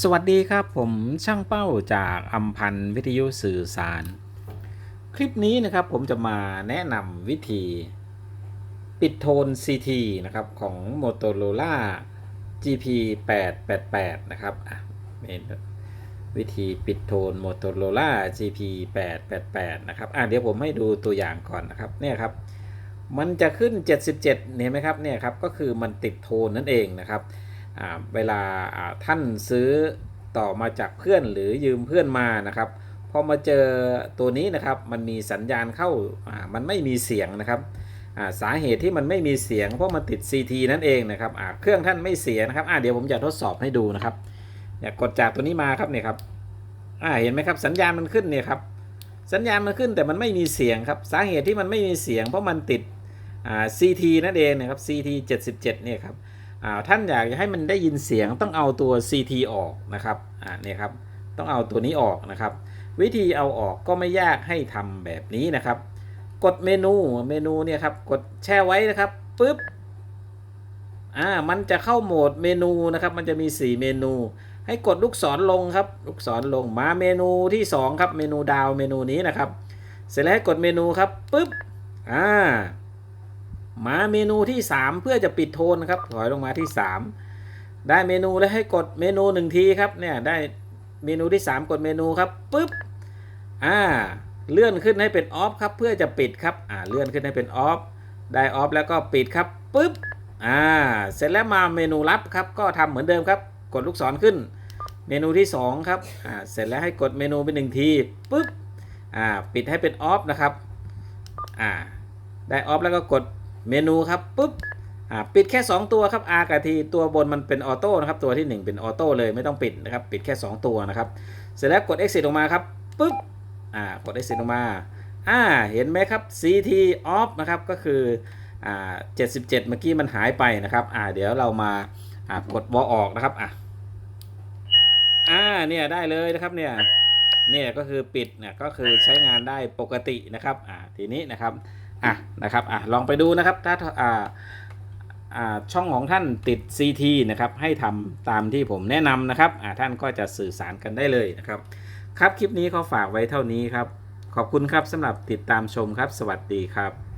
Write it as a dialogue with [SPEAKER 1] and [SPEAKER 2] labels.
[SPEAKER 1] สวัสดีครับผมช่างเป้าจากอัมพันธ์วิทยุสื่อสาร คลิปนี้นะครับผมจะมาแนะนำวิธี ปิดโทน CT นะครับของ Motorola GP 888นะครับอะเป็นวิธีปิดโทน Motorola GP 888นะครับอะเดี๋ยวผมให้ดูตัวอย่างก่อนนะครับเนี่ยครับมันจะขึ้น 77 เห็นไหมครับเนี่ยครับก็คือมันติดโทนนั่นเองนะครับ เวลาท่านซื้อต่อมาจากเพื่อนหรือยืมเพื่อนมานะครับพอมาเจอตัวนี้นะครับมันมีสัญญาณเข้ามันไม่มีเสียงนะครับาสาเหตุที่มันไม่มีเสียงเพราะมันติด CT นั่นเองนะครับเครื่องท่านไม่เสียนะครับเดี๋ยวผมจะทดสอบให้ดูนะครับเนี่ยกดจากตัวนี้มาครับเนี่ยครับเห็นไหมครับสัญญาณมันขึ้นเนี่ยครับสัญญาณมันขึ้นแต่มันไม่มีเสียงครับสาเหตุที่มันไม่มีเสียง เพราะมันติด CT นั่นเองนะครับ CT 77เนี่ยครับ ท่านอยากจะให้มันได้ยินเสียงต้องเอาตัว CT ออกนะครับอ่าเนี่ยครับต้องเอาตัวนี้ออกนะครับ วิธีเอาออกก็ไม่ยากให้ทำแบบนี้นะครับ กดเมนูเมนูเนี่ยครับกดแช่ไว้นะครับปุ๊บอ่ามันจะเข้าโหมดเมนูนะครับ มันจะมี 4 เมนู ให้กดลูกศรลงครับ ลูกศรลงมาเมนูที่สองครับเมนูดาวเมนูนี้นะครับ เสร็จแล้วให้กดเมนูครับปุ๊บอ่า มาเมนูที่ 3 เพื่อจะปิดโทนนะครับถอยลงมาที่ 3 ได้เมนูแล้วให้กดเมนูหนึ่งทีครับเนี่ยได้เมนูที่ 3 กดเมนูครับปุ๊บอ่าเลื่อนขึ้นให้เป็นออฟครับเพื่อจะปิดครับอ่าเลื่อนขึ้นให้เป็นออฟได้ออฟแล้วก็ปิดครับปุ๊บอ่าเสร็จแล้วมาเมนูลับครับก็ทำเหมือนเดิมครับ กดลูกศรขึ้น เมนูที่ 2 ครับอ่าเสร็จแล้วให้กดเมนูเป็นหนึ่งทีปุ๊บอ่าปิดให้เป็นออฟนะครับอ่าได้ออฟแล้วก็กด เมนูครับปุ๊บปิดแค่ 2 ตัวครับ R กับ T ตัวบนมันเป็นออโต้นะครับตัวที่ 1 เป็นออโต้เลยไม่ต้องปิดนะครับปิดแค่ 2 ตัวนะครับเสร็จแล้วกด exit ออกมาครับปุ๊บอ่ากด exit ออกมาอ่าเห็นไหมครับ CT off นะครับก็คืออ่า77 เมื่อกี้มันหายไปนะครับอ่าเดี๋ยวเรามาอ่ากดวอออกนะครับอะอ่าเนี่ยได้เลยนะครับเนี่ยเนี่ยก็คือปิดเนี่ยก็คือใช้งานได้ปกตินะครับอ่าทีนี้นะครับ อะนะครับอะลองไปดูนะครับถ้าอ่าอ่าช่องของท่านติด CT นะครับให้ทำตามที่ผมแนะนำนะครับอ่าท่านก็จะสื่อสารกันได้เลยนะครับ ครับคลิปนี้เขาฝากไว้เท่านี้ครับ ขอบคุณครับสำหรับติดตามชมครับ สวัสดีครับ